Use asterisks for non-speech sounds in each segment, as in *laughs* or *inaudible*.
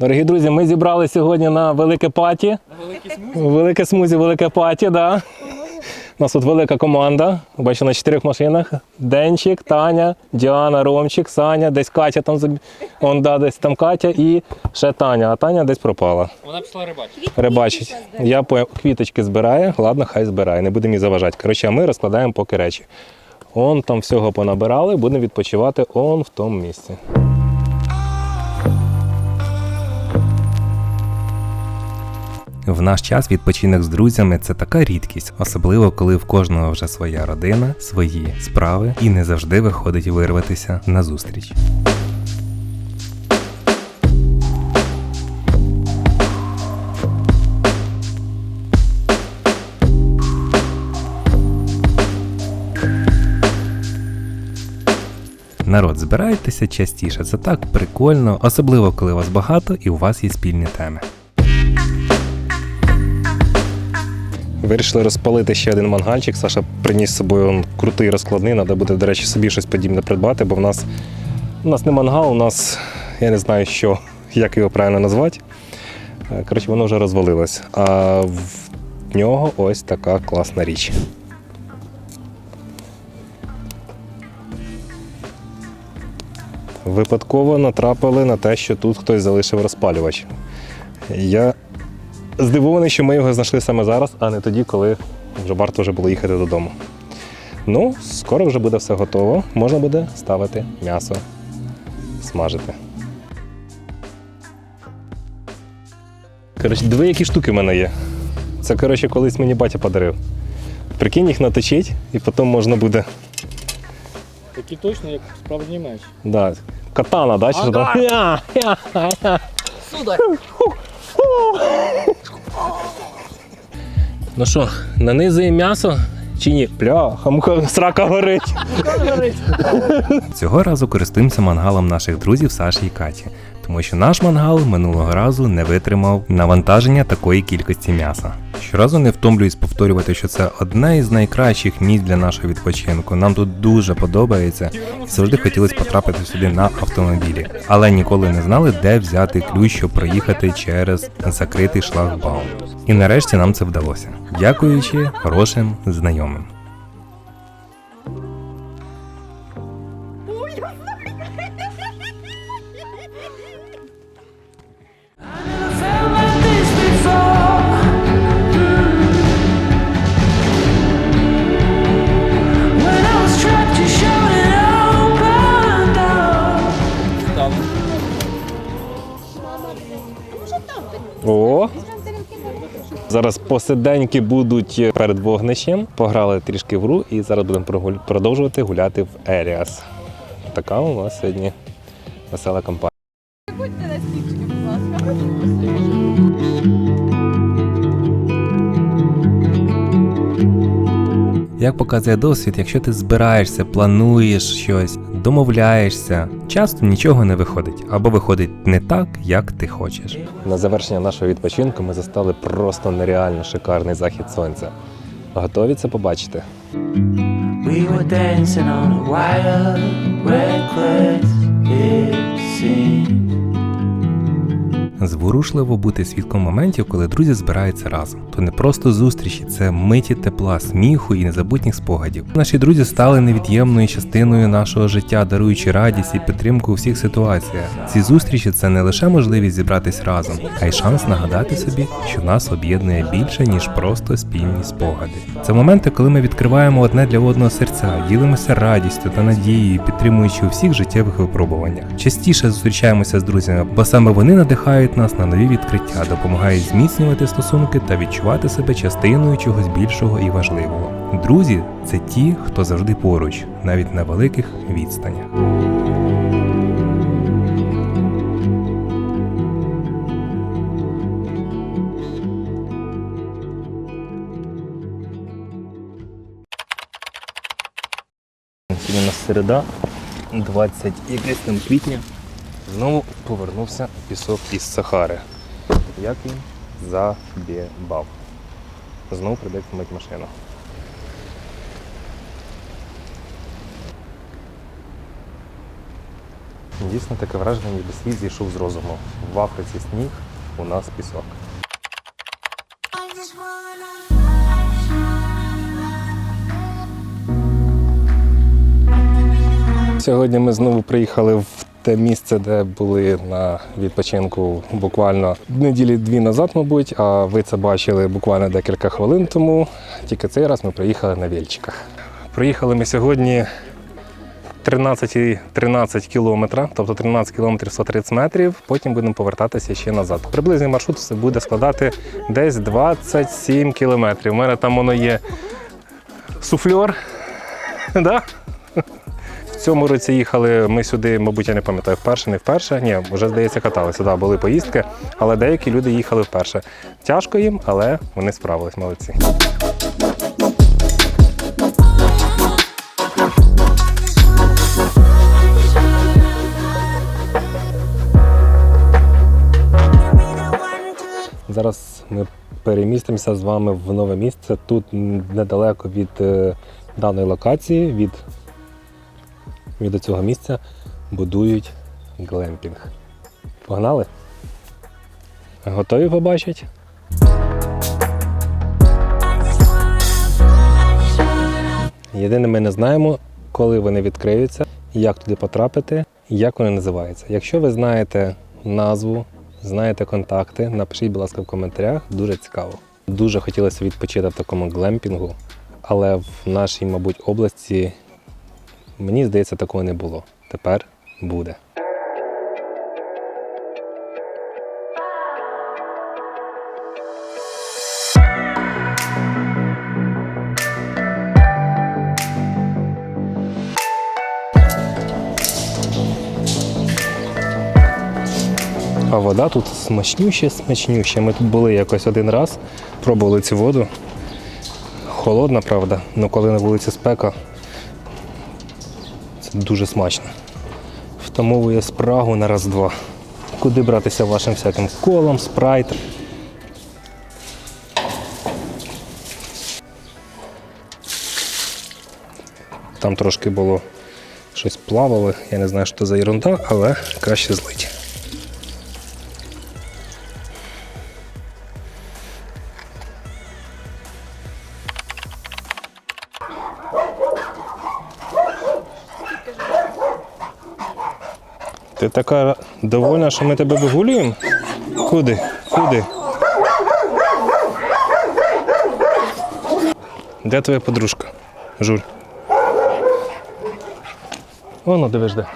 Дорогі друзі, ми зібрали сьогодні на велике паті. Велике смузі, велике паті, да. У нас тут велика команда. Бачите, на чотирьох машинах. Денчик, Таня, Діана, Ромчик, Саня, десь Катя там заб- Он, да, десь там Катя і ще Таня. А Таня десь пропала. Вона пішла рибачити. Рибачить. Я по квіточки збираю, ладно, хай збирає, не будемо їй заважати. Коротше, а ми розкладаємо поки речі. Он там всього понабирали, будемо відпочивати он в тому місці. В наш час відпочинок з друзями це така рідкість, особливо коли в кожного вже своя родина, свої справи і не завжди виходить вирватися на зустріч. Народ, збирайтеся частіше, це так прикольно, особливо коли вас багато і у вас є спільні теми. Вирішили розпалити ще один мангальчик. Саша приніс з собою крутий розкладний. Треба буде, до речі, собі щось подібне придбати, бо в нас, у нас не мангал, у нас я не знаю, що, *laughs* як його правильно назвати. Е, Коротше, воно вже розвалилось. А в нього ось така класна річ. Випадково натрапили на те, що тут хтось залишив розпалювач. Я здивований, що ми його знайшли саме зараз, а не тоді, коли вже варто вже було їхати додому. Ну, скоро вже буде все готово. Можна буде ставити м'ясо, смажити. Коротше, дві які штуки в мене є. Це, коротше, колись мені батя подарив. Прикинь, їх наточить, і потім можна буде. Такі точно, як справжній меч. Да, катана, да? Чи що Ну що, нанизуємо м'ясо чи ні? Бля, хамка срака горить. Цього разу користуємося мангалом наших друзів Саші і Каті, тому що наш мангал минулого разу не витримав навантаження такої кількості м'яса. Щоразу не втомлююсь повторювати, що це одне із найкращих місць для нашого відпочинку. Нам тут дуже подобається і завжди хотілося потрапити сюди на автомобілі, але ніколи не знали, де взяти ключ, щоб проїхати через закритий шлагбаум. І нарешті нам це вдалося, дякуючи хорошим знайомим. Зараз посиденьки будуть перед вогнищем. Пограли трішки в гру і зараз будемо прогуль- продовжувати гуляти в Еріас. Така у нас сьогодні весела компанія. Будьте на стільчики, будь ласка. Як показує досвід, якщо ти збираєшся, плануєш щось, домовляєшся, часто нічого не виходить або виходить не так, як ти хочеш. На завершення нашого відпочинку ми застали просто нереально шикарний захід сонця. Готові це побачити? We were dancing on a wire, reckless it seemed. Зворушливо бути свідком моментів, коли друзі збираються разом. То не просто зустрічі, це миті тепла, сміху і незабутніх спогадів. Наші друзі стали невід'ємною частиною нашого життя, даруючи радість і підтримку у всіх ситуаціях. Ці зустрічі це не лише можливість зібратись разом, а й шанс нагадати собі, що нас об'єднує більше ніж просто спільні спогади. Це моменти, коли ми відкриваємо одне для одного серця, ділимося радістю та надією, підтримуючи у всіх життєвих випробуваннях. Частіше зустрічаємося з друзями, бо саме вони надихають нас на нові відкриття, допомагають зміцнювати стосунки та відчувати себе частиною чогось більшого і важливого. Друзі це ті, хто завжди поруч, навіть на великих відстанях. Сьогодні у нас середа, 20 якесь там квітня. Знову повернувся пісок із Сахари. Як він забібав. Знову прийдеться мити машину. Дійсно таке враження, ніби світ зійшов з розуму. В Африці сніг, у нас пісок. Сьогодні ми знову приїхали в те місце, де були на відпочинку буквально неділі дві назад, мабуть. А ви це бачили буквально декілька хвилин тому. Тільки цей раз ми приїхали на вільчиках. Приїхали ми сьогодні 13, 13 кілометра, тобто 13 кілометрів 130 метрів. Потім будемо повертатися ще назад. Приблизний маршрут все буде складати десь 27 кілометрів. У мене там воно є суфльор. *laughs* Да? Цьому році їхали ми сюди, мабуть, я не пам'ятаю, вперше, не вперше. Ні, вже здається, каталися. Да, були поїздки, але деякі люди їхали вперше. Тяжко їм, але вони справились, молодці. Зараз ми перемістимося з вами в нове місце. Тут недалеко від е, даної локації, від, від цього місця будують глемпінг. Погнали? Готові побачити? Єдине, ми не знаємо, коли вони відкриються, як туди потрапити, і як вони називаються. Якщо ви знаєте назву, знаєте контакти, напишіть, будь ласка, в коментарях. Дуже цікаво. Дуже хотілося відпочити в такому глемпінгу, але в нашій, мабуть, області, мені здається, такого не було. Тепер буде. А вода тут смачнюща, смачнюща. Ми тут були якось один раз, пробували цю воду. Холодна, правда, але коли на вулиці спека, дуже смачно. Втамовує спрагу на раз-два. Куди братися вашим всяким колом, спрайтом. Там трошки було щось плавало, я не знаю, що це за ерунда, але краще злить. Ти така довольна, що ми тебе вигулюємо? Куди? Куди? Де твоя подружка? Жуль. Воно дивиш де.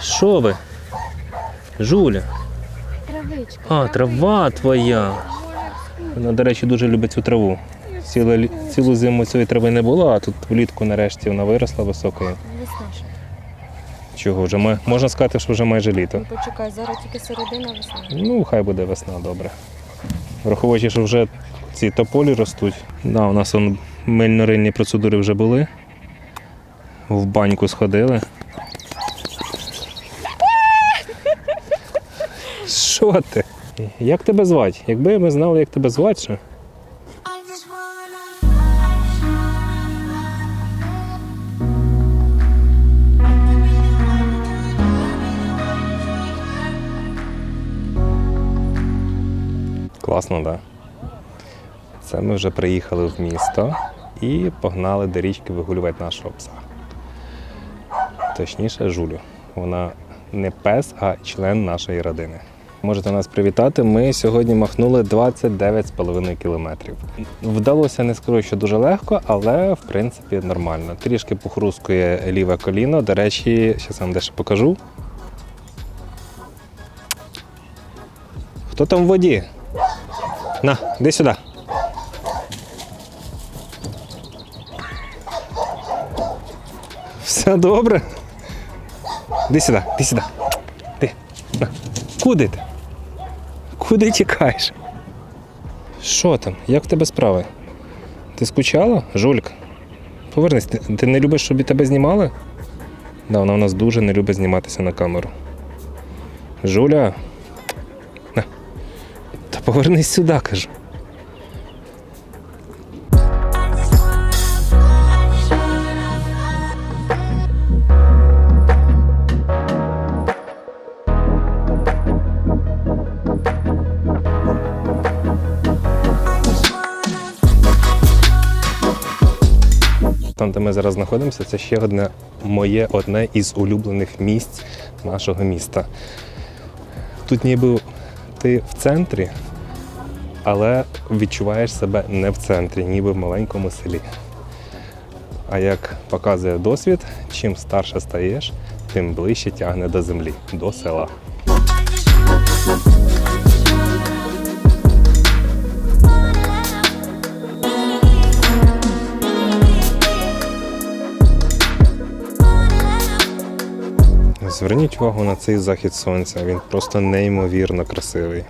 Що ви? Жуля. Травичка. А, трава твоя. Вона, до речі, дуже любить цю траву. Цілу, цілу зиму цієї трави не було, а тут влітку нарешті вона виросла високою. Весна ще. Чого вже май- можна сказати, що вже майже літо. Ну, Почекай, зараз тільки середина весни. Ну, хай буде весна, добре. Враховуючи, що вже ці тополі ростуть. Да, у нас он мильно-рильні процедури вже були. В баньку сходили. Що ти? Як тебе звати? Якби ми знали, як тебе звати, що? Класно? Да? Це ми вже приїхали в місто і погнали до річки вигулювати нашого пса. Точніше, жулю. Вона не пес, а член нашої родини. Можете нас привітати. Ми сьогодні махнули 29,5 кілометрів. Вдалося не скажу, що дуже легко, але в принципі нормально. Трішки похрускує ліве коліно. До речі, зараз вам дещо покажу. Хто там в воді? На, іди сюди. Все добре. Іди сюди, іди сюди. Ти. На. Куди ти? Куди тікаєш? Що там? Як в тебе справи? Ти скучала, Жулька? Повернись, ти, ти не любиш, щоб тебе знімали? Да, вона у нас дуже не любить зніматися на камеру. Жуля повернись сюди, кажу. Там, де ми зараз знаходимося, це ще одне моє одне із улюблених місць нашого міста. Тут ніби ти в центрі, але відчуваєш себе не в центрі, ніби в маленькому селі. А як показує досвід, чим старше стаєш, тим ближче тягне до землі, до села. Зверніть увагу на цей захід сонця, він просто неймовірно красивий.